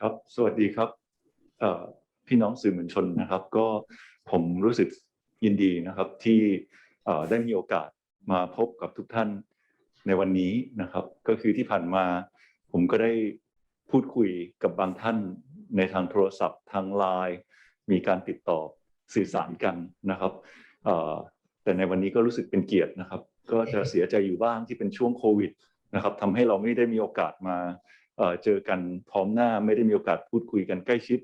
ครับ สวัสดีครับพี่น้องสื่อมวลชนนะครับ ก็ผมรู้สึกยินดีนะครับที่ได้มีโอกาสมาพบกับทุกท่านในวันนี้นะครับ ก็คือที่ผ่านมาผมก็ได้พูดคุยกับบางท่านในทางโทรศัพท์ ทางไลน์มีการติดต่อสื่อสารกันนะครับแต่ในวันนี้ก็รู้สึกเป็นเกียรตินะครับ ก็จะเสียใจอยู่บ้างที่เป็นช่วงโควิดนะครับทำให้เราไม่ได้มีโอกาสมา เจอกันพร้อมหน้าไม่ได้มีโอกาสพูดคุยกันใกล้ชิด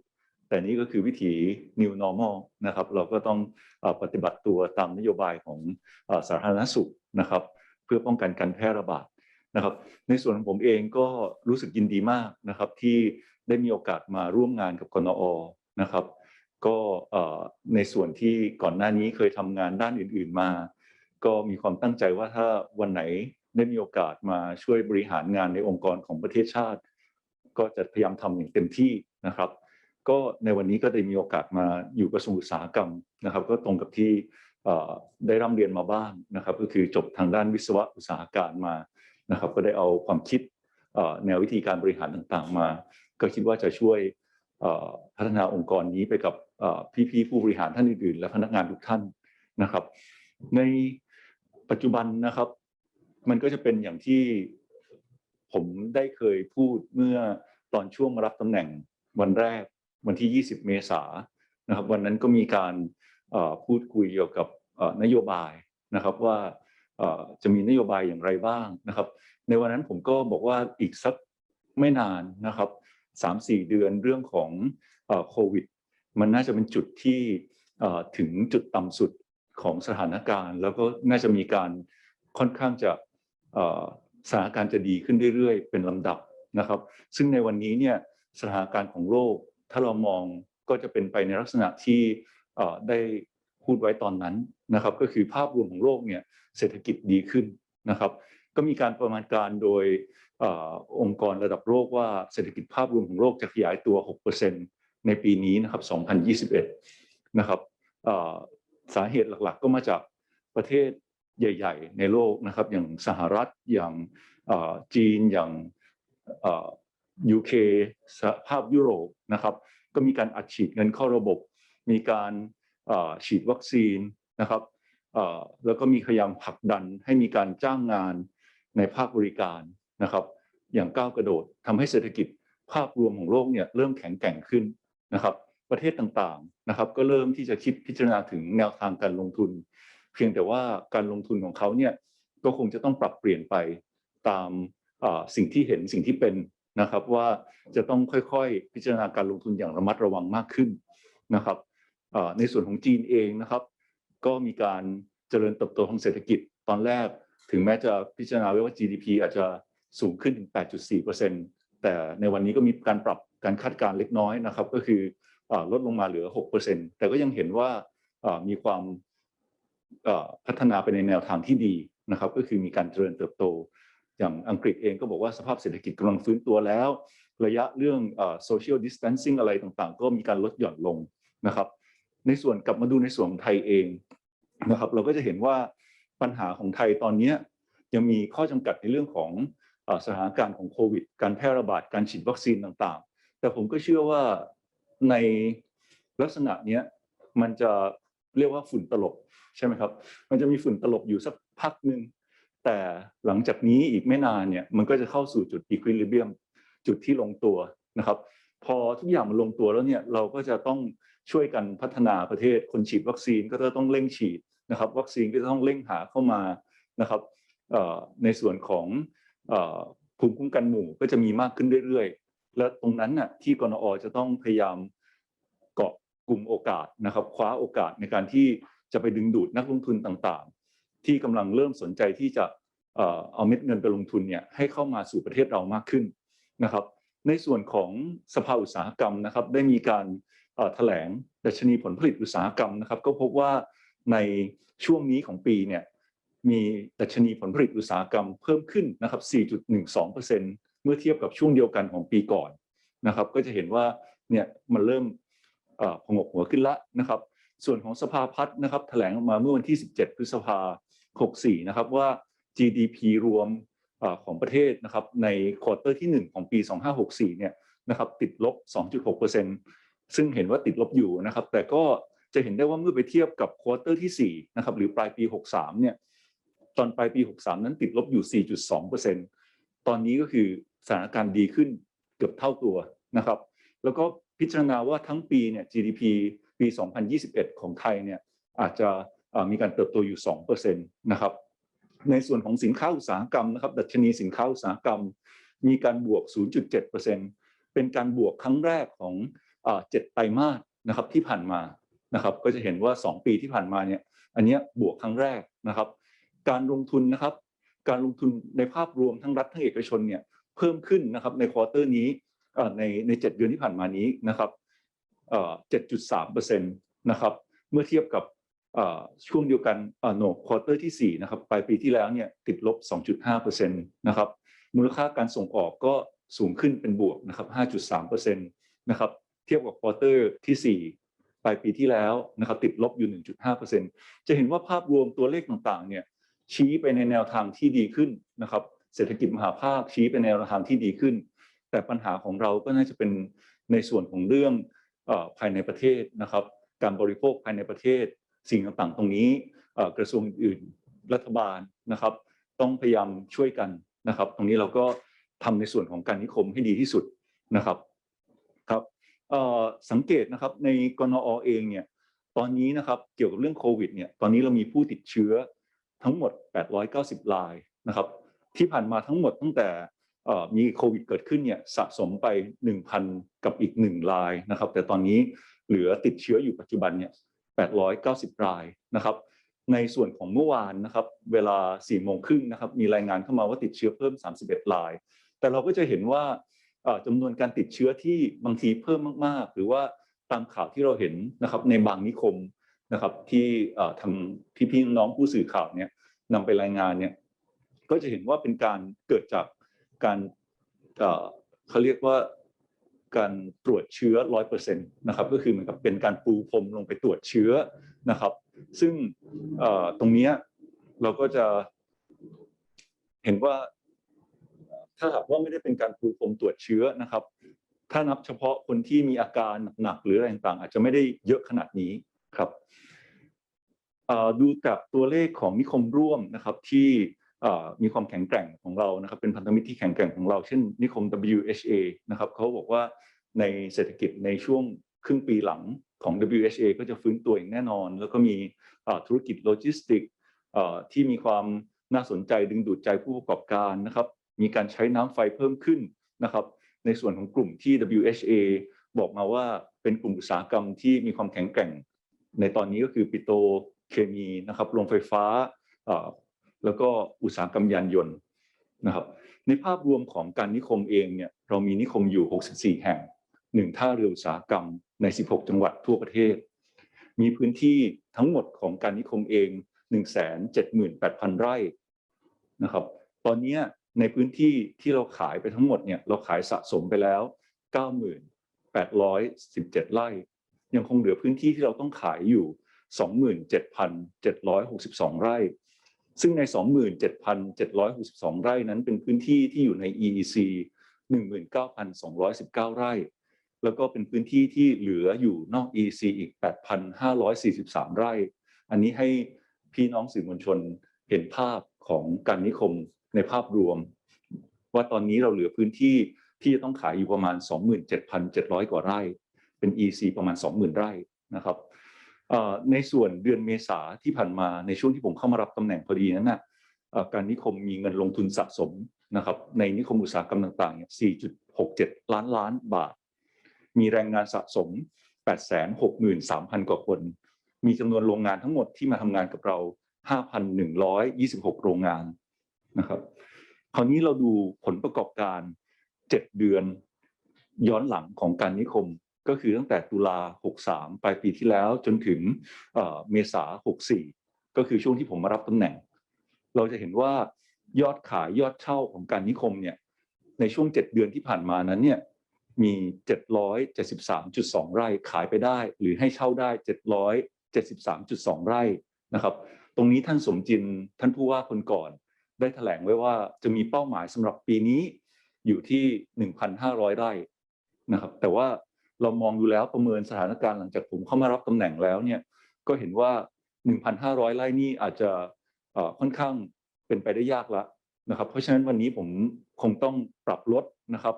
แต่นี่ก็คือวิถี new normal นะครับ เราก็ต้องอปฏิบัติตัวตามนโยบายของอสาธารณสุขนะครับ เพื่อป้องกันการแพร่ระบาดนะครับ ในส่วนของผมเองก็รู้สึกยินดีมากนะครับ ที่ได้มีโอกาสมาร่วมงานกับกนอนะครับ ก็ในส่วนที่ก่อนหน้านี้เคยทำงานด้านอื่น ๆมา ก็มีความตั้งใจว่าถ้าวันไหน ได้มีโอกาสมาช่วยบริหารงานในองค์กรของประเทศชาติ ก็จะพยายามทำอย่างเต็มที่นะครับ ก็ในวันนี้ก็ได้มีโอกาสมาอยู่กระทรวงอุตสาหกรรมนะครับ ก็ตรงกับที่ได้ร่ำเรียนมาบ้างนะครับ ก็คือจบทางด้านวิศวะอุตสาหการมานะครับ ก็ได้เอาความคิดแนววิธีการบริหารต่างๆมา ก็คิดว่าจะช่วยพัฒนาองค์กรนี้ไปกับพี่ๆผู้บริหารท่านอื่นๆ และพนักงานทุกท่านนะครับ ในปัจจุบันนะครับ มันก็จะเป็นอย่างที่ผมได้เคยพูดเมื่อตอนช่วงมารับตำแหน่งวันแรกวันที่ 20 เมษายนนะครับ วันนั้นก็มีการพูดคุยเกี่ยวกับนโยบายนะครับว่าจะมีนโยบายอย่างไรบ้างนะครับ ในวันนั้นผมก็บอกว่าอีกสักไม่นานนะครับสามสี่เดือนเรื่องของโควิด มันน่าจะเป็นจุดที่ถึงจุดต่ำสุดของสถานการณ์ แล้วก็น่าจะมีการค่อนข้างจะ สถานการณ์จะดีขึ้นเรื่อยๆ เป็นลำดับนะครับ ซึ่งในวันนี้เนี่ยสถานการณ์ของโลกถ้าเรามองก็จะเป็นไปในลักษณะที่ได้พูดไว้ตอนนั้นนะครับ ก็คือภาพรวมของโลกเนี่ยเศรษฐกิจดีขึ้นนะครับ ก็มีการประมาณการโดยอองค์กรระดับโลกว่าเศรษฐกิจภาพรวมของโลกจะขยายตัว 6%ในปีนี้นะครับ 2021 นะครับสาเหตุหลักๆ ก็มาจากประเทศ ใหญ่ ๆ ในโลกนะครับ อย่างสหรัฐอย่างจีนอย่างเอ่อ UK สภาพยุโรปนะครับ ก็มีการอัดฉีดเงินเข้าระบบ มีการฉีดวัคซีนนะครับแล้วก็มีพยายามผลักดันให้มีการจ้างงานในภาคบริการนะครับ อย่างก้าวกระโดดทำให้เศรษฐกิจภาพรวมของโลกเนี่ยเริ่มแข็งแกร่งขึ้นนะครับ ประเทศต่างๆนะครับ ก็เริ่มที่จะคิดพิจารณาถึงแนวทางการลงทุน เพียงแต่ว่าการลงทุนของเขาเนี่ยก็คงจะต้องปรับเปลี่ยนไปตามสิ่งที่เห็นสิ่งที่เป็นนะครับว่าจะต้องค่อยๆ พิจารณาการลงทุนอย่างระมัดระวังมากขึ้นนะครับในส่วนของจีนเองนะครับ ก็มีการเจริญเติบโตทางเศรษฐกิจตอนแรกถึงแม้จะพิจารณาไว้ว่า GDP อาจจะสูงขึ้นถึง 8.4%แต่ในวันนี้ก็มีการปรับการคาดการณ์เล็กน้อยนะครับ ก็คืออลดลงมาเหลือ 6%แต่ก็ยังเห็นว่ามีความ พัฒนาไปในแนวทางที่ดีนะครับ ก็คือมีการเจริญเติบโต อย่างอังกฤษเองก็บอกว่าสภาพเศรษฐกิจกำลังฟื้นตัวแล้ว ระยะเรื่องเอ่อ social distancing อะไรต่างๆ ก็มีการลดหย่อนลงนะครับ ในส่วนกลับมาดูในส่วนของไทยเองนะครับ เราก็จะเห็นว่าปัญหาของไทยตอนนี้ยังมีข้อจำกัดในเรื่องของสถานการณ์ของโควิด การแพร่ระบาด การฉีดวัคซีนต่างๆ แต่ผมก็เชื่อว่าในลักษณะนี้มันจะ เรียกว่าฝุ่นตลบใช่ไหมครับ มันจะมีฝุ่นตลบอยู่สักพักหนึ่งแต่หลังจากนี้อีกไม่นานเนี่ยมันก็จะเข้าสู่จุดอีควิลิเบียมจุดที่ลงตัวนะครับ พอทุกอย่างมันลงตัวแล้วเนี่ยเราก็จะต้องช่วยกันพัฒนาประเทศคนฉีดวัคซีนก็จะต้องเร่งฉีดนะครับ วัคซีนก็จะต้องเร่งหาเข้ามานะครับในส่วนของภูมิคุ้มกันหมู่ก็จะมีมากขึ้นเรื่อยๆ และตรงนั้นน่ะที่กนอจะต้องพยายาม กลุ่มโอกาสนะครับ คว้าโอกาสในการที่จะไปดึงดูดนักลงทุนต่างๆ ที่กำลังเริ่มสนใจที่จะเอาเม็ดเงินไปลงทุนเนี่ยให้เข้ามาสู่ประเทศเรามากขึ้นนะครับ ในส่วนของสภาอุตสาหกรรมนะครับ ได้มีการเอ่อแถลงดัชนีผลผลิตอุตสาหกรรมนะครับ ก็พบว่าในช่วงนี้ของปีเนี่ยมีดัชนีผลผลิตอุตสาหกรรมเพิ่มขึ้นนะครับ 4.12%เมื่อเทียบกับช่วงเดียวกันของปีก่อนนะครับ ก็จะเห็นว่าเนี่ยมันเริ่ม ผงกหัวขึ้นละนะครับ ส่วนของสภาพัฒน์นะครับแถลงออกมาเมื่อวันที่ 17 พฤษภา64 นะครับว่า GDP รวมอของประเทศนะครับในควอเตอร์ที่ 1 ของปี 2564 เนี่ยนะครับติดลบ 2.6%ซึ่งเห็นว่าติดลบอยู่นะครับ แต่ก็จะเห็นได้ว่าเมื่อไปเทียบกับควอเตอร์ที่4นะครับหรือปลายปี 63 เนี่ยตอนปลายปี 63 นั้นติดลบอยู่ 4.2%ตอนนี้ก็คือสถานการณ์ดีขึ้นเกือบเท่าตัวนะครับ แล้วก็ พิจารณาว่าทั้งปีเนี่ย GDP ปี 2021 ของไทยเนี่ยอาจจะมีการเติบโตอยู่ 2%นะครับในส่วนของสินค้าอุตสาหกรรมนะครับดัชนีสินค้าอุตสาหกรรม มีการบวก 0.7%เป็นการบวกครั้งแรกของเอ่อ7ไตรมาสนะครับที่ผ่านมานะครับก็จะเห็นว่า 2 ปีที่ผ่านมาเนี่ยอันนี้บวกครั้งแรกนะครับ การลงทุนนะครับ การลงทุนในภาพรวมทั้งรัฐทั้งเอกชนเนี่ยเพิ่มขึ้นนะครับในควอเตอร์นี้ เอ่อในใน7เดือนที่ผ่านมานี้นะครับเอ่อ7.3%นต์นะครับ เมื่อเทียบกับเอ่อช่วงเดียวกันเอ่อโนควอเตอร์ที่ 4 นะครับปลายปีที่แล้วเนี่ยติดลบ 2.5%นะครับมูลค่าการส่งออกก็สูงขึ้นเป็นบวกนะครับ 5.3%นะครับเทียบกับควอเตอร์ที่ 4 ปลายปีที่แล้วนะครับติดลบอยู่ 1.5%จะเห็นว่าภาพรวมตัวเลขต่างๆเนี่ยชี้ไปในแนวทางที่ดีขึ้นนะครับเศรษฐกิจมหาภาคชี้ไปในแนวทางที่ดีขึ้น แต่ปัญหาของเราก็น่าจะเป็นในส่วนของเรื่องอภายในประเทศนะครับ การบริโภคภายในประเทศ สิ่งต่างๆ ตรงนี้กระทรวงอื่นรัฐบาลนะครับ ต้องพยายามช่วยกันนะครับ ตรงนี้เราก็ทำในส่วนของการนิคมให้ดีที่สุดนะครับครับสังเกตนะครับในกนอเองเนี่ยตอนนี้นะครับเกี่ยวกับเรื่องโควิดเนี่ยตอนนี้เรามีผู้ติดเชื้อทั้งหมด 890รายนะครับ ที่ผ่านมาทั้งหมดตั้งแต่ มีโควิดเกิดขึ้นเนี่ยสะสมไป 1,000 กับอีก 1 รายนะครับ แต่ตอนนี้เหลือติดเชื้ออยู่ปัจจุบันเนี่ย890 รายนะครับ ในส่วนของเมื่อวานนะครับ เวลา4โมงครึ่งนะครับมีรายงานเข้ามาว่าติดเชื้อเพิ่ม 31 ราย แต่เราก็จะเห็นว่าจำนวนการติดเชื้อที่บางทีเพิ่มมาก ๆ หรือว่าตามข่าวที่เราเห็นนะครับในบางนิคมนะครับที่ทางพี่ๆน้องผู้สื่อข่าวเนี่ยนำไปรายงานเนี่ยก็จะเห็นว่าเป็นการเกิดจาก การเขาเรียกว่าการตรวจเชื้อร้อยเปอร์เซ็นต์นะครับก็คือเหมือนกับเป็นการปูพรมลงไปตรวจเชื้อนะครับ ซึ่งตรงนี้เราก็จะเห็นว่า ถ้าหากว่าไม่ได้เป็นการปูพรมตรวจเชื้อนะครับ ถ้านับเฉพาะคนที่มีอาการหนักๆหรืออะไรต่างๆอาจจะไม่ได้เยอะขนาดนี้ครับดูจากตัวเลขของนิคมร่วมนะครับที่ มีความแข็งแกร่งของเรานะครับเป็นพันธมิตรที่แข็งแกร่งของเราเช่นนิคม WHA นะครับเขาบอกว่าในเศรษฐกิจในช่วงครึ่งปีหลังของ WHA ก็จะฟื้นตัวอย่างแน่นอน แล้วก็มีธุรกิจโลจิสติกที่มีความน่าสนใจดึงดูดใจผู้ประกอบการนะครับ มีการใช้น้ำไฟเพิ่มขึ้นนะครับ ในส่วนของกลุ่มที่ WHA บอกมาว่าเป็นกลุ่มอุตสาหกรรมที่มีความแข็งแกร่ง ในตอนนี้ก็คือปิโตเคมีนะครับโรงไฟฟ้า แล้วก็อุตสาหกรรมยานยนต์นะครับ ในภาพรวมของการนิคมเองเนี่ยเรามีนิคมอยู่ 64 แห่งหนึ่งท่าเรืออุตสาหกรรมใน 16 จังหวัดทั่วประเทศ มีพื้นที่ทั้งหมดของการนิคมเอง 178,000 ไร่นะครับ ตอนนี้ในพื้นที่ที่เราขายไปทั้งหมดเนี่ยเราขายสะสมไปแล้ว 9,817 ไร่ ยังคงเหลือพื้นที่ที่เราต้องขายอยู่ 27,762 ไร่ ซึ่งใน 27,762 ไร่นั้นเป็นพื้นที่ที่อยู่ใน EEC 19,219 ไร่ แล้วก็เป็นพื้นที่ที่เหลืออยู่นอก EEC อีก 8,543 ไร่ อันนี้ให้พี่น้องสื่อมวลชนเห็นภาพของการนิคมในภาพรวม ว่าตอนนี้เราเหลือพื้นที่ที่จะต้องขายอยู่ประมาณ 27,700 กว่าไร่ เป็น EC ประมาณ 20,000 ไร่นะครับ ในส่วนเดือนเมษาที่ผ่านมาในช่วงที่ผมเข้ามารับตำแหน่งพอดีนั้นนะเอ่อการนิคมมีเงินลงทุนสะสมนะครับในนิคมอุตสาหกรรมต่างๆเนี่ย4.67 ล้านล้านบาท มีแรงงานสะสม 863,000 กว่าคน มีจำนวนโรงงานทั้งหมดที่มาทำงานกับเรา 5,126 โรงงานนะครับคราวนี้เราดูผลประกอบการ 7 เดือนย้อนหลังของการนิคม ก็คือตั้งแต่ตุลา 63 ปลายปีที่แล้วจนถึงเมษา 64 ก็คือช่วงที่ผมมารับตำแหน่ง เราจะเห็นว่ายอดขายยอดเช่าของการนิคมเนี่ยในช่วง 7 เดือนที่ผ่านมานั้นเนี่ยมี 773.2 ไร่ขายไปได้ หรือให้เช่าได้ 773.2 ไร่นะครับ ตรงนี้ท่านสมจินท่านผู้ว่าคนก่อน ได้แถลงไว้ว่าจะมีเป้าหมายสำหรับปีนี้อยู่ที่ 1,500 ไร่นะครับ แต่ว่า เรามองดูแล้วประเมินสถานการณ์หลังจากผมเข้ามารับตำแหน่งแล้วเนี่ยก็เห็นว่า 1,500 ไร่นี่อาจจะค่อนข้างเป็นไปได้ยากละนะครับ เพราะฉะนั้นวันนี้ผมคงต้องปรับลดนะครับ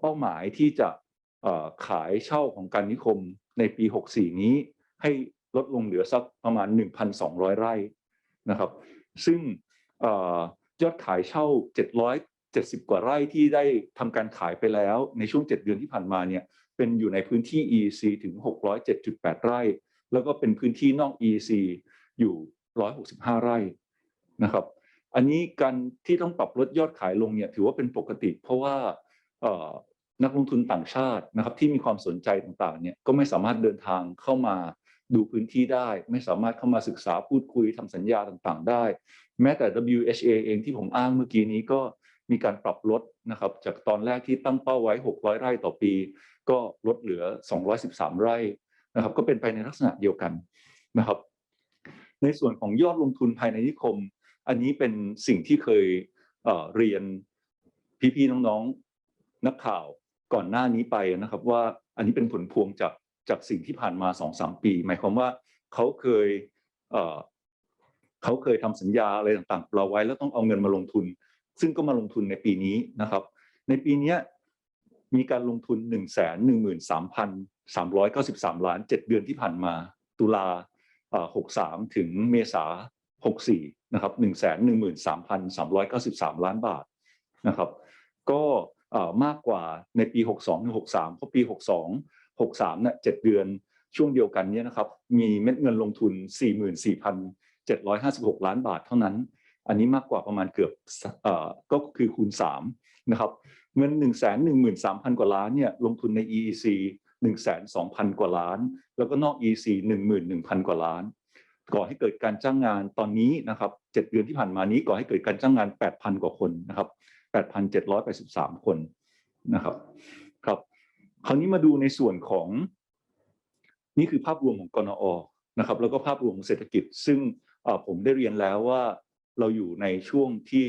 เป้าหมายที่จะขายเช่าของการนิคมในปี 64 นี้ ให้ลดลงเหลือสักประมาณ 1,200 ไร่นะครับ ซึ่งยอดขายเช่า 770 กว่าไร่ที่ได้ทำการขายไปแล้วในช่วง 7 เดือนที่ผ่านมาเนี่ย เป็นอยู่ในพื้นที่ EC ถึง 607.8 ไร่ แล้วก็เป็นพื้นที่นอก EC อยู่ 165 ไร่นะครับ อันนี้การที่ต้องปรับลดยอดขายลงเนี่ยถือว่าเป็นปกติ เพราะว่านักลงทุนต่างชาตินะครับที่มีความสนใจต่างๆเนี่ยก็ไม่สามารถเดินทางเข้ามาดูพื้นที่ได้ ไม่สามารถเข้ามาศึกษาพูดคุยทำสัญญาต่างๆ ได้ แม้แต่ WHA เองที่ผมอ้างเมื่อกี้นี้ก็ มีการปรับลดนะครับจากตอนแรกที่ตั้งเป้าไว้ 600 ไร่ต่อปี ก็ลดเหลือ 213 ไร่นะครับ ก็เป็นไปในลักษณะเดียวกันนะครับ ในส่วนของยอดลงทุนภายในนิคม อันนี้เป็นสิ่งที่เคยเเรียนพี่ๆน้องๆนักข่าวก่อนหน้านี้ไปนะครับ ว่าอันนี้เป็นผลพวงจากจากสิ่งที่ผ่านมาสอสปี หมายความว่าเขาเคยเเขาเคยทำสัญญาอะไรต่างๆเราไว้แล้วต้องเอาเงินมาลงทุน ซึ่งก็มาลงทุนในปีนี้นะครับ ในปีนี้มีการลงทุน 1 1 3 3 9 3 ล้าน 7 เดือนที่ผ่านมา ตุลา63 ถึงเมษา64นะครับ113,393 ล้านบาทนะครับ ก็มากกว่าในปี 62ถึง63 เพราะปี 62 63เนี่ย7เดือนช่วงเดียวกันเนี่ยนะครับ มีเม็ดเงินลงทุน 44,756 ล้านบาทเท่านั้น อันนี้มากกว่าประมาณเกือบเอ่อก็คือคูณ3นะครับเงิน 1 1 3 0 0 0 กว่าล้านเนี่ยลงทุนใน EEC 1 2 0 0 0 กว่าล้าน แล้วก็นอก EEC 11,000 กว่าล้าน ก่อให้เกิดการจ้างงานตอนนี้นะครับ7เดือนที่ผ่านมานี้ก่อให้เกิดการจ้างงาน 8,000 กว่าคนนะครับ8,783 คนนะครับครับคราวนี้มาดูในส่วนของนี่คือภาพรวมของกนอนะครับแล้วก็ภาพรวมของเศรษฐกิจ ซึ่งผมได้เรียนแล้วว่า เราอยู่ในช่วงที่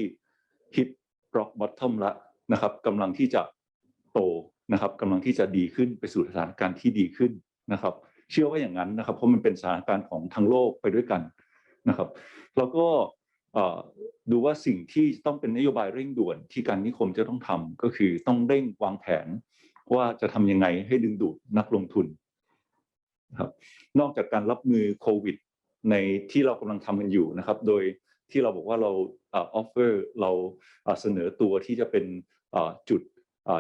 hit rock bottom ละนะครับกำลังที่จะโตนะครับกำลังที่จะดีขึ้นไปสู่สถานการณ์ที่ดีขึ้นนะครับ เชื่อว่าอย่างนั้นนะครับ เพราะมันเป็นสถานการณ์ของทั้งโลกไปด้วยกันนะครับ แล้วก็ดูว่าสิ่งที่ต้องเป็นนโยบายเร่งด่วนที่การนิคมจะต้องทำก็คือต้องเร่งวางแผนว่าจะทำยังไงให้ดึงดูดนักลงทุนนะครับนอกจากการรับมือโควิดในที่เรากำลังทำกันอยู่นะครับ โดย ที่เราบอกว่าเราออฟเฟอร์เราเสนอตัวที่จะเป็นจุด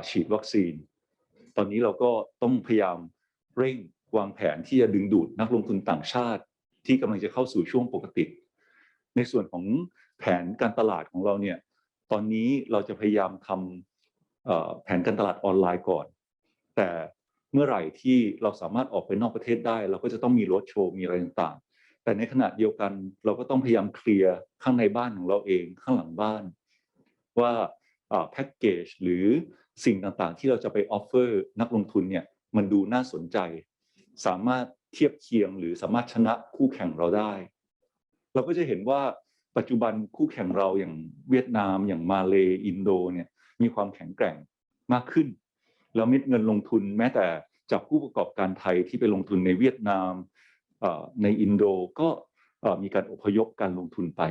ฉีดวัคซีน ตอนนี้เราก็ต้องพยายามเร่งวางแผนที่จะดึงดูดนักลงทุนต่างชาติ ที่กำลังจะเข้าสู่ช่วงปกติ ในส่วนของแผนการตลาดของเราเนี่ยตอนนี้เราจะพยายามทำแผนการตลาดออนไลน์ก่อน แต่เมื่อไหร่ที่เราสามารถออกไปนอกประเทศได้ เราก็จะต้องมีรถโชว์มีอะไรต่าง แต่ในขณะเดียวกันเราก็ต้องพยายามเคลียร์ข้างในบ้านของเราเองข้างหลังบ้าน ว่าแพ็กเกจหรือสิ่งต่างๆ ที่เราจะไปออฟเฟอร์นักลงทุนเนี่ยมันดูน่าสนใจ สามารถเทียบเคียงหรือสามารถชนะคู่แข่งเราได้ เราก็จะเห็นว่าปัจจุบันคู่แข่งเราอย่างเวียดนามอย่างมาเลอินโดเนี่ยมีความแข็งแกร่งมากขึ้น แล้วเม็ดเงินลงทุนแม้แต่จากผู้ประกอบการไทยที่ไปลงทุนในเวียดนาม ในอินโดก็มีการอพยพการลงทุนไป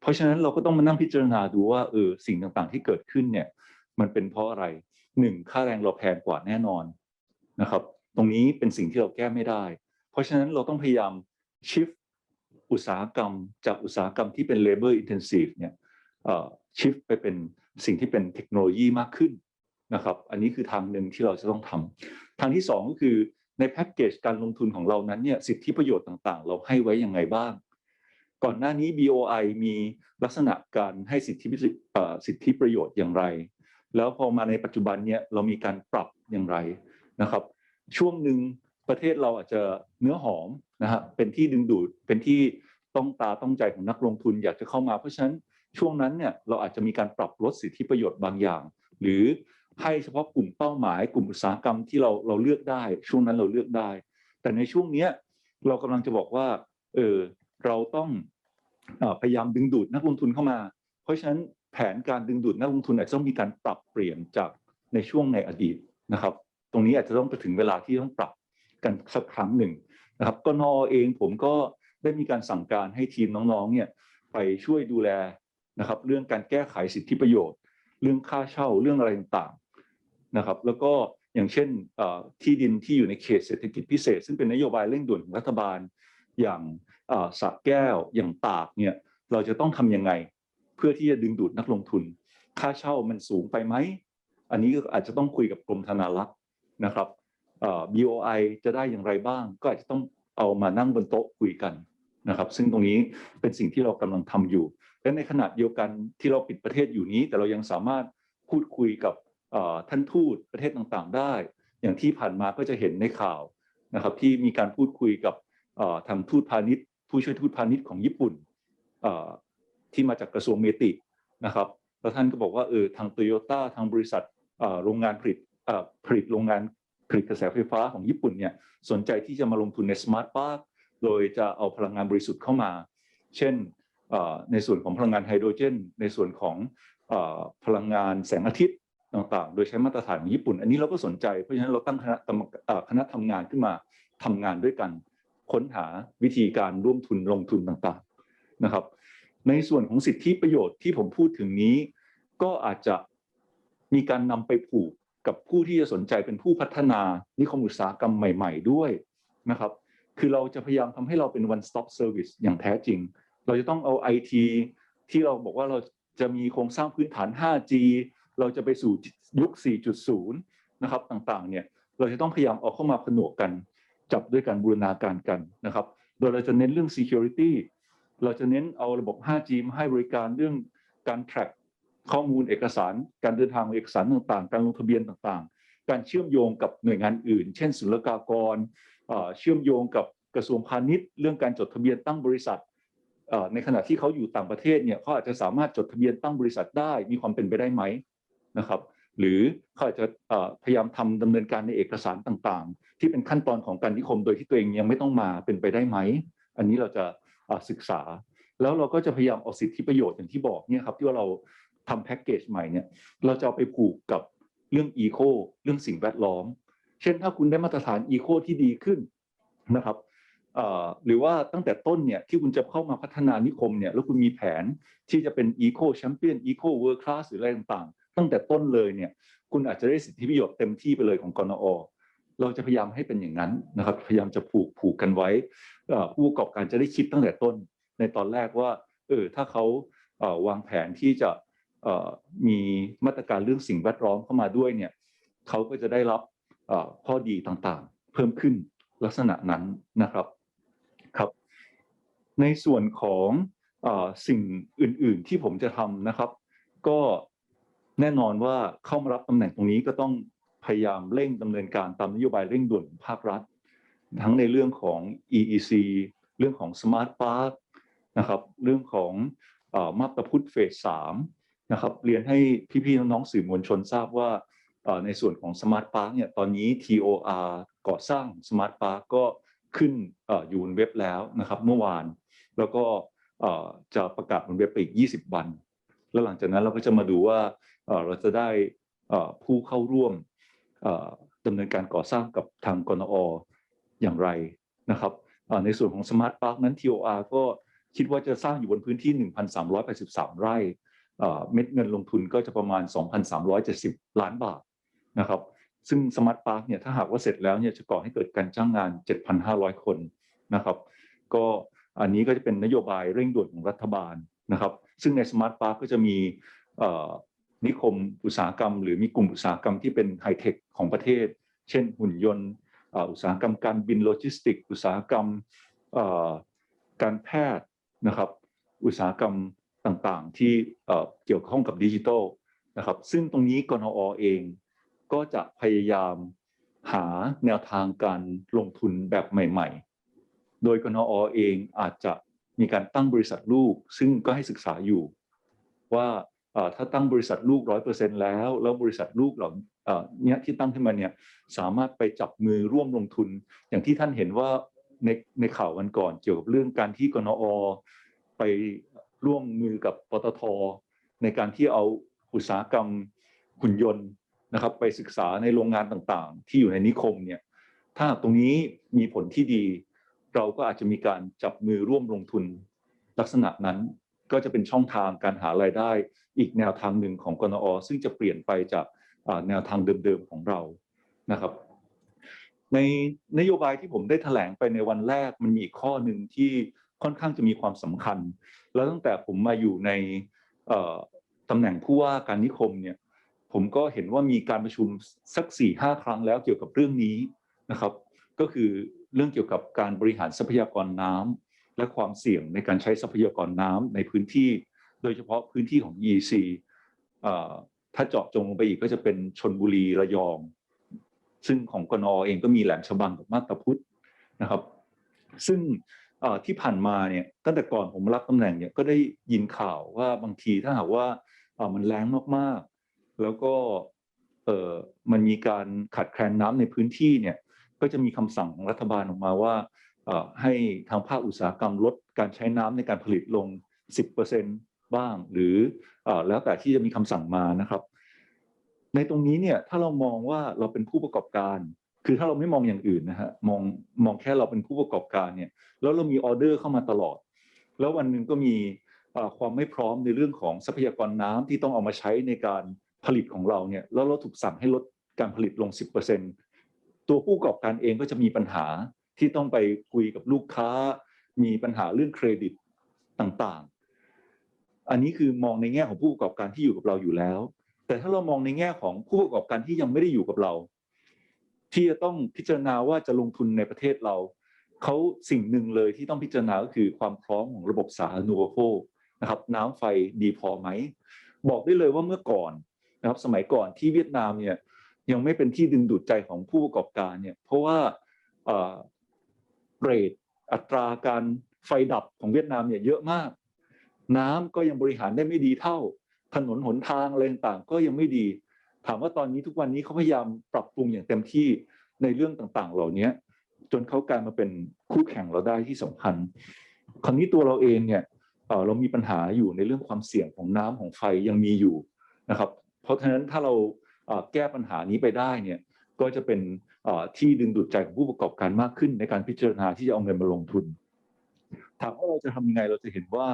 เพราะฉะนั้นเราก็ต้องมานั่งพิจารณาดูว่าเออสิ่งต่างๆที่เกิดขึ้นเนี่ยมันเป็นเพราะอะไรหนึ่งค่าแรงเราแพงกว่าแน่นอนนะครับ ตรงนี้เป็นสิ่งที่เราแก้ไม่ได้ เพราะฉะนั้นเราต้องพยายาม shift อุตสาหกรรมจากอุตสาหกรรมที่เป็น labor intensive เนี่ยเอ่อ shift ไปเป็นสิ่งที่เป็นเทคโนโลยีมากขึ้นนะครับ อันนี้คือทางหนึ่งที่เราจะต้องทำทางที่สองก็คือ ในแพ็กเกจการลงทุนของเรานั้นเนี่ยสิทธิประโยชน์ต่างๆ เราให้ไว้ยังไงบ้าง ก่อนหน้านี้ BOI มีลักษณะการให้สิทธิสิทธิประโยชน์อย่างไร แล้วพอมาในปัจจุบันเนี่ยเรามีการปรับอย่างไรนะครับ ช่วงหนึ่งประเทศเราอาจจะเนื้อหอมนะฮะเป็นที่ดึงดูดเป็นที่ต้องตาต้องใจของนักลงทุนอยากจะเข้ามาเพราะฉะนั้นช่วงนั้นเนี่ยเราอาจจะมีการปรับลดสิทธิประโยชน์บางอย่าง หรือ ให้เฉพาะกลุ่มเป้าหมาย กลุ่มอุตสาหกรรมที่เราเราเลือกได้ ช่วงนั้นเราเลือกได้ แต่ในช่วงเนี้ยเรากำลังจะบอกว่าเออเราต้องอพยายามดึงดูดนักลงทุนเข้ามา เพราะฉะนั้นแผนการดึงดูดนักลงทุนอาจจะต้องมีการปรับเปลี่ยนจากในช่วงในอดีตนะครับ ตรงนี้อาจจะต้องไปถึงเวลาที่ต้องปรับกันสักครั้งหนึ่งนะครับกนอเองผมก็ได้มีการสั่งการให้ทีมน้องๆเนี่ยไปช่วยดูแลนะครับ เรื่องการแก้ไขสิทธิประโยชน์ เรื่องค่าเช่าเรื่องอะไรต่าง นะครับแล้วก็อย่างเช่นที่ดินที่อยู่ในเขตเศรษฐกิจพิเศษ ซึ่งเป็นนโยบายเร่งด่วนของรัฐบาลอย่างสระแก้วอย่างตากเนี่ยเราจะต้องทำยังไง เพื่อที่จะดึงดูดนักลงทุน ค่าเช่ามันสูงไปไหม อันนี้ก็อาจจะต้องคุยกับกรมธนารักษ์นะครับเอ่อ BOI จะได้อย่างไรบ้าง ก็อาจจะต้องเอามานั่งบนโต๊ะคุยกันนะครับ ซึ่งตรงนี้เป็นสิ่งที่เรากำลังทำอยู่ และในขณะเดียวกันที่เราปิดประเทศอยู่นี้ แต่เรายังสามารถพูดคุยกับ ท่านทูตประเทศต่างๆได้ อย่างที่ผ่านมาก็จะเห็นในข่าวนะครับที่มีการพูดคุยกับทางทูตพาณิชย์ ผู้ช่วยทูตพาณิชย์ของญี่ปุ่นที่มาจากกระทรวงเมตินะครับแล้วท่านก็บอกว่าเออทางโตโยต้าทางบริษัทโรงงานผลิตผลิตโรงงานผลิตกระแสไฟฟ้าของญี่ปุ่นเนี่ยสนใจที่จะมาลงทุนในสมาร์ทพาร์คโดยจะเอาพลังงานบริสุทธิ์เข้ามา เช่นในส่วนของพลังงานไฮโดรเจน ในส่วนของอพลังงานแสงอาทิตย์ ต่างๆ โดยใช้มาตรฐานของญี่ปุ่น อันนี้เราก็สนใจ เพราะฉะนั้นเราตั้งคณะกรรมเอ่อคณะทำงานขึ้นมาทำงานด้วยกัน ค้นหาวิธีการร่วมทุนลงทุนต่างๆนะครับ ในส่วนของสิทธิประโยชน์ที่ผมพูดถึงนี้ ก็อาจจะมีการนำไปผูกกับผู้ที่จะสนใจเป็นผู้พัฒนานิคมอุตสาหกรรมใหม่ ๆ ด้วยนะครับ คือเราจะพยายามทำให้เราเป็น one stop service อย่างแท้จริง เราจะต้องเอา IT ที่เราบอกว่าเราจะมีโครงสร้างพื้นฐาน 5G เราจะไปสู่ยุค 4.0 นะครับต่างๆเนี่ยเราจะต้องพยายามเอาเข้ามาผนวกกัน จับด้วยกันบูรณาการกันนะครับ โดยเราจะเน้นเรื่อง security เราจะเน้นเอาระบบ 5G มาให้บริการเรื่องการ track ข้อมูลเอกสาร การเดินทางของเอกสารต่างๆ การลงทะเบียนต่างๆ การเชื่อมโยงกับหน่วยงานอื่น เช่นศุลกากร เชื่อมโยงกับกระทรวงพาณิชย์ เรื่องการจดทะเบียนตั้งบริษัท ในขณะที่เขาอยู่ต่างประเทศเนี่ยเขาอาจจะสามารถจดทะเบียนตั้งบริษัทได้มีความเป็นไปได้ไหม นะครับหรือเขาอาจจะพยายามทำดำเนินการในเอกสารต่างๆ ที่เป็นขั้นตอนของการนิคมโดยที่ตัวเองยังไม่ต้องมาเป็นไปได้ไหม อันนี้เราจะศึกษา แล้วเราก็จะพยายามเอาสิทธิประโยชน์อย่างที่บอกเนี่ยครับที่ว่าเราทำแพ็กเกจใหม่เนี่ยเราจะเอาไปผูกกับเรื่องอีโคเรื่องสิ่งแวดล้อม เช่นถ้าคุณได้มาตรฐานอีโคที่ดีขึ้นนะครับหรือว่าตั้งแต่ต้นเนี่ยที่คุณจะเข้ามาพัฒนานิคมเนี่ยแล้วคุณมีแผนที่จะเป็นอีโคแชมเปี้ยนอีโคเวิร์คลาสหรืออะไรต่างๆ ตั้งแต่ต้นเลยเนี่ยคุณอาจจะได้สิทธิประโยชน์เต็มที่ไปเลยของกนอเราจะพยายามให้เป็นอย่างนั้นนะครับ พยายามจะผูกผูกกันไว้ผู้ประกอบการจะได้คิดตั้งแต่ต้น ในตอนแรกว่าเออถ้าเขาวางแผนที่จะมีมาตรการเรื่องสิ่งแวดล้อมเข้ามาด้วยเนี่ยเขาก็จะได้รับข้อดีต่างๆ เพิ่มขึ้นลักษณะนั้นนะครับครับ ในส่วนของอสิ่งอื่นๆที่ผมจะทำนะครับ ก็ แน่นอนว่าเข้ามารับตำแหน่งตรงนี้ก็ต้องพยายามเร่งดำเนินการตามนโยบายเร่งด่วนของภาครัฐ ทั้งในเรื่องของ EEC เรื่องของ Smart Park นะครับเรื่องของอมาบตาพุทธเฟสสามนะครับเรียนให้พี่ๆน้องๆสื่อมวลชนทราบว่าในส่วนของ Smart Park เนี่ยตอนนี้ TOR ก่อสร้าง Smart Park ก็ขึ้นออยู่บนเว็บแล้วนะครับเมื่อวาน แล้วก็จะประกาศบนเว็บไปอีก 20 วัน แล้วหลังจากนั้นเราก็จะมาดูว่าเราจะได้ผู้เข้าร่วมดำเนินการก่อสร้างกับทางกนออย่างไรนะครับในส่วนของ Smart Park นั้น TOR ก็คิดว่าจะสร้างอยู่บนพื้นที่ 1,383 ไร่เอ่เม็ดเงินลงทุนก็จะประมาณ 2,370 ล้านบาทนะครับซึ่ง Smart Park เนี่ยถ้าหากว่าเสร็จแล้วเนี่ยจะก่อให้เกิดการจ้างงาน 7,500 คนนะครับ ก็อันนี้ก็จะเป็นนโยบายเร่งด่วนของรัฐบาลนะครับ ซึ่งใน Smart Park ก็จะมีนิคมอุตสาหกรรม หรือมีกลุ่มอุตสาหกรรมที่เป็นไฮเทคของประเทศ เช่นหุ่นยนต์อุตสาหกรรมการบินโลจิสติกส์อุตสาหกรรมการแพทย์นะครับ อุตสาหกรรมต่างๆ ที่เอ่อเกี่ยวข้องกับดิจิทัลนะครับ ซึ่งตรงนี้กนอเองก็จะพยายามหาแนวทางการลงทุนแบบใหม่ ๆ โดยกนอเองอาจจะ มีการตั้งบริษัทลูก ซึ่งก็ให้ศึกษาอยู่ ว่าถ้าตั้งบริษัทลูกร้อยเปอร์เซ็นแล้ว แล้วบริษัทลูกเหล่าเอ่อเนี้ยที่ตั้งขึ้นมาเนี่ยสามารถไปจับมือร่วมลงทุน อย่างที่ท่านเห็นว่าในในข่าววันก่อนเกี่ยวกับเรื่องการที่กนอไปร่วมมือกับปตท ในการที่เอาอุตสาหกรรมหุ่นยนต์นะครับ ไปศึกษาในโรงงานต่างๆ ที่อยู่ในนิคมเนี่ยถ้าตรงนี้มีผลที่ดี เราก็อาจจะมีการจับมือร่วมลงทุน ลักษณะนั้นก็จะเป็นช่องทางการหารายได้ อีกแนวทางหนึ่งของกนอซึ่งจะเปลี่ยนไปจากแนวทางเดิมๆของเรานะครับ ในนโยบายที่ผมได้แถลงไปในวันแรกมันมีอีกข้อหนึ่งที่ค่อนข้างจะมีความสำคัญ แล้วตั้งแต่ผมมาอยู่ในตำแหน่งผู้ว่าการนิคมเนี่ยผมก็เห็นว่ามีการประชุมสักสี่ห้าครั้งแล้วเกี่ยวกับเรื่องนี้นะครับ ก็คือ เรื่องเกี่ยวกับการบริหารทรัพยากรน้ำและความเสี่ยงในการใช้ทรัพยากรน้ำในพื้นที่ โดยเฉพาะพื้นที่ของ EC ถ้าเจาะจงลงไปอีกก็จะเป็นชนบุรีระยอง ซึ่งของกนอเองก็มีแหลมฉบังกับมาตาพุธนะครับ ซึ่งที่ผ่านมาเนี่ยตั้งแต่ก่อนผมรับตำแหน่งเนี่ยก็ได้ยินข่าวว่าบางทีถ้าหากว่ามันแรงมากๆ แล้วก็มันมีการขาดแคลนน้ำในพื้นที่เนี่ย ก็จะมีคำสั่งของรัฐบาลออกมาว่าให้ทางภาคอุตสาหกรรมลดการใช้น้ำในการผลิตลง 10%บ้าง หรือแล้วแต่ที่จะมีคำสั่งมานะครับ ในตรงนี้เนี่ยถ้าเรามองว่าเราเป็นผู้ประกอบการ คือถ้าเราไม่มองอย่างอื่นนะฮะมองมองแค่เราเป็นผู้ประกอบการเนี่ยแล้วเรามีออเดอร์เข้ามาตลอด แล้ววันหนึ่งก็มีความไม่พร้อมในเรื่องของทรัพยากรน้ำที่ต้องเอามาใช้ในการผลิตของเราเนี่ยแล้วเราถูกสั่งให้ลดการผลิตลง 10% ตัวผู้ประกอบการเองก็จะมีปัญหาที่ต้องไปคุยกับลูกค้า มีปัญหาเรื่องเครดิตต่างๆ อันนี้คือมองในแง่ของผู้ประกอบการที่อยู่กับเราอยู่แล้ว แต่ถ้าเรามองในแง่ของผู้ประกอบการที่ยังไม่ได้อยู่กับเรา ที่จะต้องพิจารณาว่าจะลงทุนในประเทศเราเขาสิ่งหนึ่งเลยที่ต้องพิจารณาก็คือความพร้อมของระบบสาธารณูปโภคนะครับน้ำไฟดีพอไหม บอกได้เลยว่าเมื่อก่อนนะครับสมัยก่อนที่เวียดนามเนี่ย ยังไม่เป็นที่ดึงดูดใจของผู้ประกอบการเนี่ยเพราะว่าเรทอัตราการไฟดับของเวียดนามเนี่ยเยอะมาก น้ำก็ยังบริหารได้ไม่ดีเท่า ถนนหนทางอะไรต่างๆก็ยังไม่ดี ถามว่าตอนนี้ทุกวันนี้เขาพยายามปรับปรุงอย่างเต็มที่ในเรื่องต่างๆ เหล่านี้จนเขากลายมาเป็นคู่แข่งเราได้ที่สำคัญ คราวนี้ตัวเราเองเนี่ยเรามีปัญหาอยู่ในเรื่องความเสี่ยงของน้ำของไฟยังมีอยู่นะครับ เพราะฉะนั้นถ้าเรา แก้ปัญหานี้ไปได้เนี่ยก็จะเป็นที่ดึงดูดใจของผู้ประกอบการมากขึ้น ในการพิจารณาที่จะเอาเงินมาลงทุนถามว่าเราจะทำยังไงเราจะเห็นว่า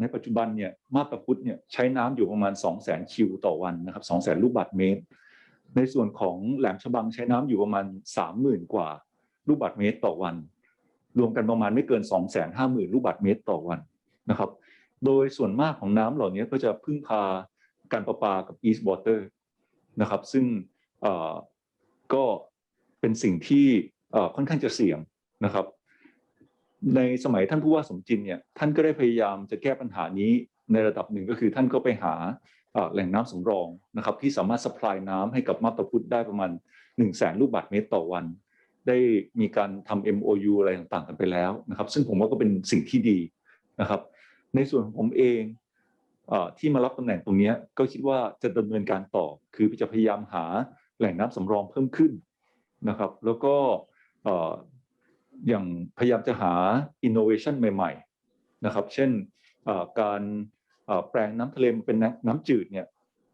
ในปัจจุบันเนี่ยมาตาพุทธเนี่ยใช้น้ำอยู่ประมาณ 2 0 0 0 0คิวต่อวันนะครับ2 0 0 0 0 0ลูกบาศก์เมตร ในส่วนของแหลมฉบังใช้น้ำอยู่ประมาณ 30,000 กว่าลูกบาศก์เมตรต่อวัน รวมกันประมาณไม่เกิน 2 5 0 0 0 0ลูกบาศก์เมตรต่อวันนะครับ โดยส่วนมากของน้ำเหล่านี้ก็จะพึ่งพาการประปากับ East Water นะครับ ซึ่งก็เป็นสิ่งที่ค่อนข้างจะเสี่ยงนะครับ ในสมัยท่านผู้ว่าสมจินเนี่ยท่านก็ได้พยายามจะแก้ปัญหานี้ในระดับหนึ่งก็คือท่านก็ไปหาแหล่งน้ำสำรองนะครับที่สามารถสปายน้ำให้กับมาตาพุทธได้ประมาณ1นึ่งแสนลูกบาศก์เมตรต่อวัน ได้มีการทำ MOU อะไรต่างๆกันไปแล้วนะครับ ซึ่งผมว่าก็เป็นสิ่งที่ดีนะครับ ในส่วนของผมเอง ที่มารับตำแหน่งตรงนี้ก็คิดว่าจะดำเนินการต่อ คือจะพยายามหาแหล่งน้ำสำรองเพิ่มขึ้นนะครับ แล้วก็อย่างพยายามจะหา innovation ใหม่ๆนะครับ เช่นการแปลงน้ำทะเลเป็นน้ำจืดเนี่ย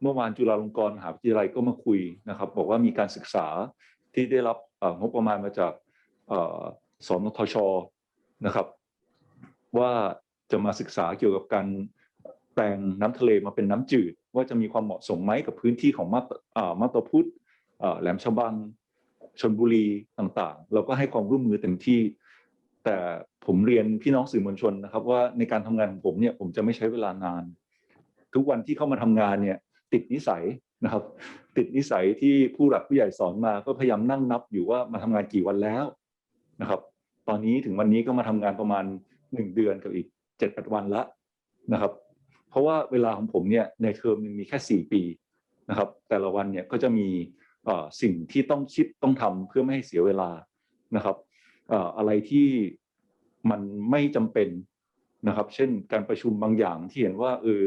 เมื่อวานจุฬาลงกรณ์มหาวิทยาลัยก็มาคุยนะครับ บอกว่ามีการศึกษาที่ได้รับงบประมาณมาจากสนทชนะครับ ว่าจะมาศึกษาเกี่ยวกับการ ลงน้ำทะเลมาเป็นน้ำจืด ว่าจะมีความเหมาะสมไหมกับพื้นที่ของมาตมาตพุทธแหลมฉบังชนบุรีต่างๆ เราก็ให้ความร่วมมือเต็มที่ แต่ผมเรียนพี่น้องสื่อมวลชนนะครับ ว่าในการทำงานของผมเนี่ยผมจะไม่ใช้เวลานาน ทุกวันที่เข้ามาทำงานเนี่ยติดนิสัยนะครับ ติดนิสัยที่ผู้หลักผู้ใหญ่สอนมาก็พยายามนั่งนับอยู่ว่ามาทำงานกี่วันแล้วนะครับ ตอนนี้ถึงวันนี้ก็มาทำงานประมาณหนึ่งเดือนกับอีกเจ็ดแปดวันละนะครับ เพราะว่าเวลาของผมเนี่ยในเทอมหนึ่งมีแค่สี่ปีนะครับ แต่ละวันเนี่ยก็จะมีสิ่งที่ต้องคิดต้องทำเพื่อไม่ให้เสียเวลานะครับอะไรที่มันไม่จำเป็นนะครับ เช่นการประชุมบางอย่างที่เห็นว่าเออ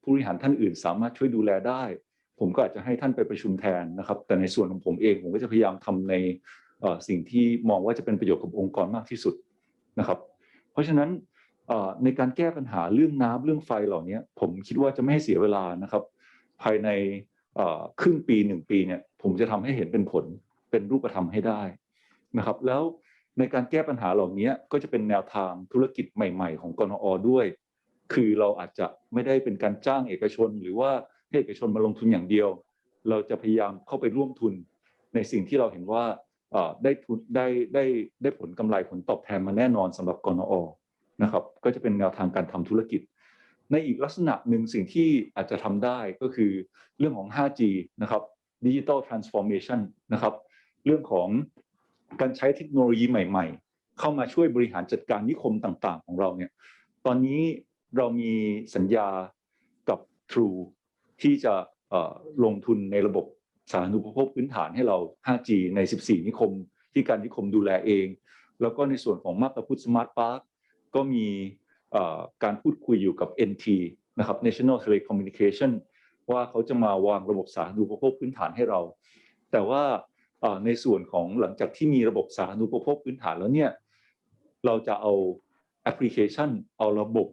ผู้บริหารท่านอื่นสามารถช่วยดูแลได้ ผมก็อาจจะให้ท่านไปประชุมแทนนะครับ แต่ในส่วนของผมเองผมก็จะพยายามทำในสิ่งที่มองว่าจะเป็นประโยชน์กับองค์กรมากที่สุดนะครับ เพราะฉะนั้น ในการแก้ปัญหาเรื่องน้ำเรื่องไฟเหล่านี้ผมคิดว่าจะไม่ให้เสียเวลานะครับ ภายในครึ่งปีหนึ่งปีเนี่ยผมจะทำให้เห็นเป็นผลเป็นรูปธรรมให้ได้นะครับ แล้วในการแก้ปัญหาเหล่านี้ก็จะเป็นแนวทางธุรกิจใหม่ ๆ ของกนอด้วย คือเราอาจจะไม่ได้เป็นการจ้างเอกชน หรือว่าให้เอกชนมาลงทุนอย่างเดียว เราจะพยายามเข้าไปร่วมทุนในสิ่งที่เราเห็นว่าได้ทุนได้ได้ได้ผลกำไรผลตอบแทนมาแน่นอนสำหรับกนอ นะครับก็จะเป็นแนวทางการทำธุรกิจ ในอีกลักษณะหนึ่งสิ่งที่อาจจะทำได้ก็คือเรื่องของ 5G นะครับดิจิ t a ลทรานส์ฟอร์เมชันนะครับเรื่องของการใช้เทคโนโลยีใหม่ ๆ เข้ามาช่วยบริหารจัดการนิคมต่างๆ ของเราเนี่ยตอนนี้เรามีสัญญากับ True ที่จะลงทุนในระบบสาธารณูปโภคพื้นฐานให้เรา 5G ใน 14 นิคม ที่การนิคมดูแลเอง แล้วก็ในส่วนของมาตาพุทธสมาร์ทพาร์ค ก็มีการพูดคุยอยู่กับ NT นะครับ National Telecommunication ว่าเขาจะมาวางระบบสาธารณูปโภคพื้นฐานให้เรา แต่ว่าในส่วนของหลังจากที่มีระบบสาธารณูปโภคพื้นฐานแล้วเนี่ยเราจะเอาแอปพลิเคชัน เอาระบบ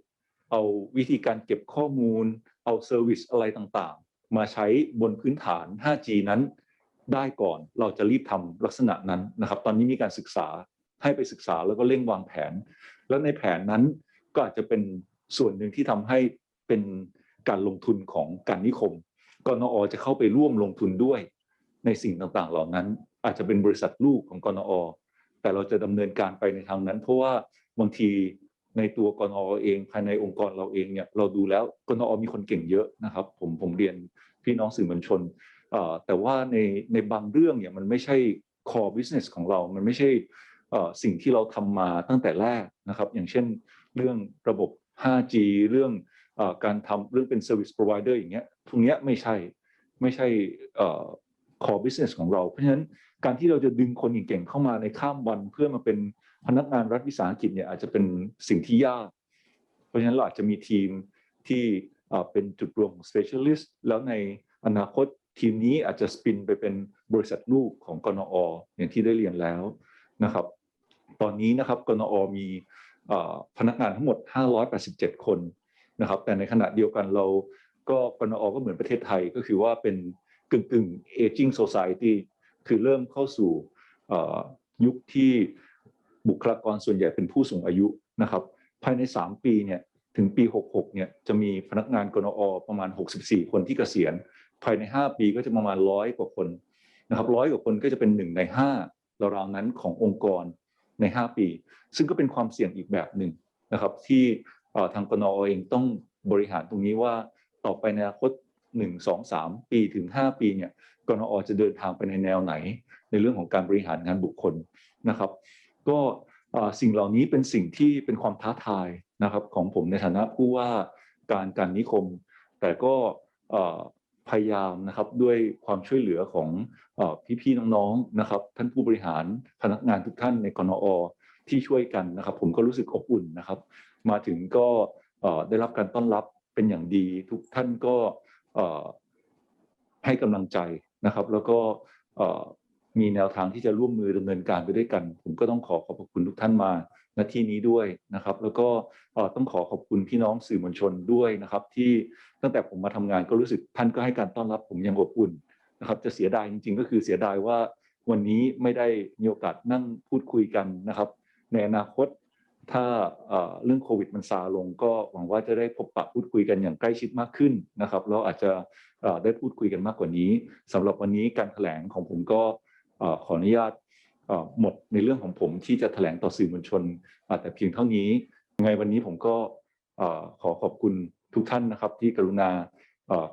เอาวิธีการเก็บข้อมูล เอาเซอร์วิสอะไรต่างๆ มาใช้บนพื้นฐาน 5G นั้นได้ก่อนเราจะรีบทำลักษณะนั้นนะครับ ตอนนี้มีการศึกษาให้ไปศึกษาแล้วก็เร่งวางแผน แล้วในแผนนั้นก็อาจจะเป็นส่วนหนึ่งที่ทำให้เป็นการลงทุนของการนิคมกนอจะเข้าไปร่วมลงทุนด้วย ในสิ่งต่างๆ เหล่านั้น อาจจะเป็นบริษัทลูกของกนอแต่เราจะดำเนินการไปในทางนั้น เพราะว่าบางทีในตัวกนอเองภายในองค์กรเราเองเนี่ยเราดูแล้วกนอมีคนเก่งเยอะนะครับ ผมผมเรียนพี่น้องสื่อมวลชนแต่ว่าในในบางเรื่องเนี่ยมันไม่ใช่ core business ของเรา มันไม่ใช่ สิ่งที่เราทำมาตั้งแต่แรกนะครับ อย่างเช่นเรื่องระบบ 5G เรื่องอการทำเรื่องเป็น service provider อย่างเงี้ยตรงเนี้ยไม่ใช่ไม่ใช่ core business ของเรา เพราะฉะนั้นการที่เราจะดึงคนเก่งๆเข้ามาในข้ามวันเพื่อมาเป็นพนักงานรัฐวิสาหกิจเนี่ยอาจจะเป็นสิ่งที่ยาก เพราะฉะนั้นเราอาจจะมีทีมที่เอ่อเป็นจุดรวมของ specialist แล้วในอนาคตทีมนี้อาจจะสปินไปเป็นบริษัทลูกของกนออย่างที่ได้เรียนแล้วนะครับ ตอนนี้นะครับกนอมีพนักงานทั้งหมด 587 คนนะครับ แต่ในขณะเดียวกันเราก็กนอก็เหมือนประเทศไทยก็คือว่าเป็นกึ่งกึ่ง aging society คือเริ่มเข้าสู่ยุคที่บุคลากรส่วนใหญ่เป็นผู้สูงอายุนะครับ ภายใน 3 ปีเนี่ยถึงปี 66 เนี่ยจะมีพนักงานกนอประมาณ 64 คนที่เกษียณ ภายใน 5 ปีก็จะประมาณร้อยกว่าคนนะครับร้อยกว่าคนก็จะเป็นหนึ่งใน5ราวๆนั้นขององค์กร ใน 5 ปี ซึ่งก็เป็นความเสี่ยงอีกแบบหนึ่งนะครับ ที่ทางกนอเองต้องบริหารตรงนี้ว่าต่อไปในอนาคต 1 2 3 ปีถึง 5 ปีเนี่ยกนอจะเดินทางไปในแนวไหน ในเรื่องของการบริหารงานบุคคลนะครับ ก็สิ่งเหล่านี้เป็นสิ่งที่เป็นความท้าทายนะครับของผมในฐานะผู้ว่าการการนิคม แต่ก็ พยายามนะครับด้วยความช่วยเหลือของอพี่ๆน้องๆนะครับ ท่านผู้บริหารพนักงานทุกท่านในกนอที่ช่วยกันนะครับ ผมก็รู้สึกอบอุ่นนะครับ มาถึงก็ได้รับการต้อนรับเป็นอย่างดี ทุกท่านก็ให้กำลังใจนะครับ แล้วก็มีแนวทางที่จะร่วมมือดำเนินการไปด้วยกัน ผมก็ต้องขอขอบพระคุณทุกท่านมา ณที่นี้ด้วยนะครับ แล้วก็ต้องขอขอบคุณพี่น้องสื่อมวลชนด้วยนะครับ ที่ตั้งแต่ผมมาทำงานก็รู้สึกท่านก็ให้การต้อนรับผมอย่างอบอุ่นนะครับ จะเสียดายจริง ๆ ก็คือเสียดายว่าวันนี้ไม่ได้มีโอกาสนั่งพูดคุยกันนะครับ ในอนาคตถ้าเรื่องโควิดมันซาลงก็หวังว่าจะได้พบปะพูดคุยกันอย่างใกล้ชิดมากขึ้นนะครับแล้วอาจจะได้พูดคุยกันมากกว่านี้สำหรับวันนี้การแถลงของผมก็ขออนุญาต หมดในเรื่องของผมที่จะแถลงต่อสื่อมวลชนอาแต่เพียงเท่านี้ยังไงวันนี้ผมก็ขอขอบคุณทุกท่านนะครับ ที่กรุณา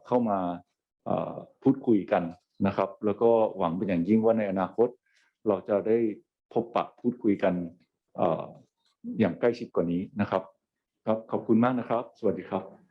เข้ามาพูดคุยกันนะครับ แล้วก็หวังเป็นอย่างยิ่งว่าในอนาคต เราจะได้พบปะพูดคุยกันออย่างใกล้ชิดกว่านี้นะครับ ครับขอบคุณมากนะครับ สวัสดีครับ